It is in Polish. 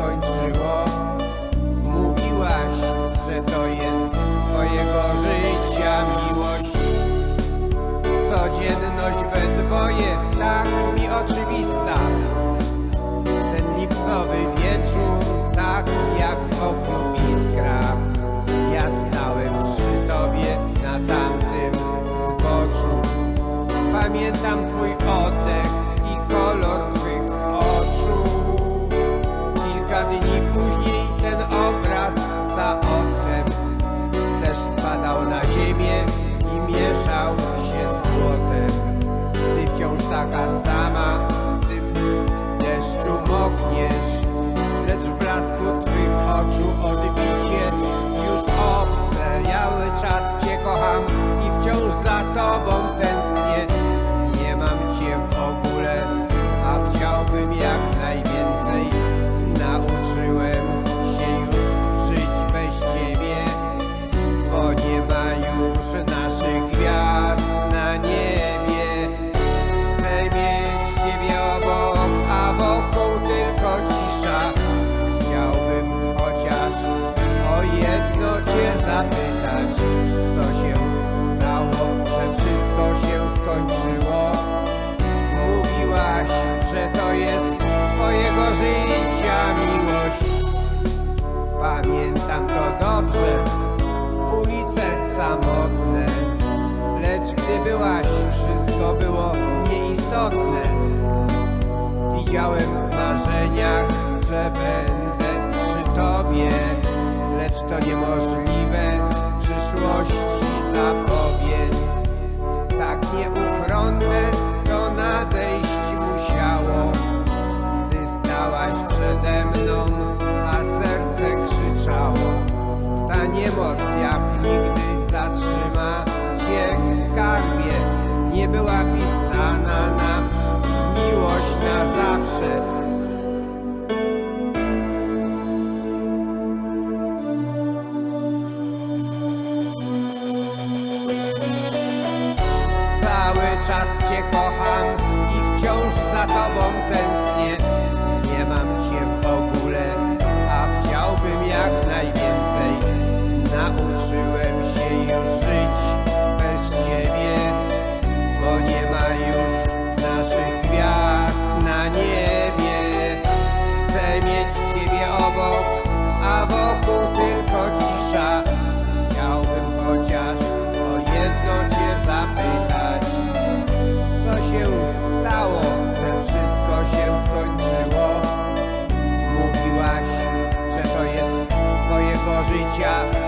skończyło. Mówiłaś, że to jest twojego życia miłość. Codzienność we dwoje, tak mi oczywista. Ten lipcowy wieczór, tak jak w oknu iskra. Ja stałem przy tobie na tamtym zboczu. Pamiętam twój oddech to niemożliwe czas cię kocham i wciąż za tobą ten życia.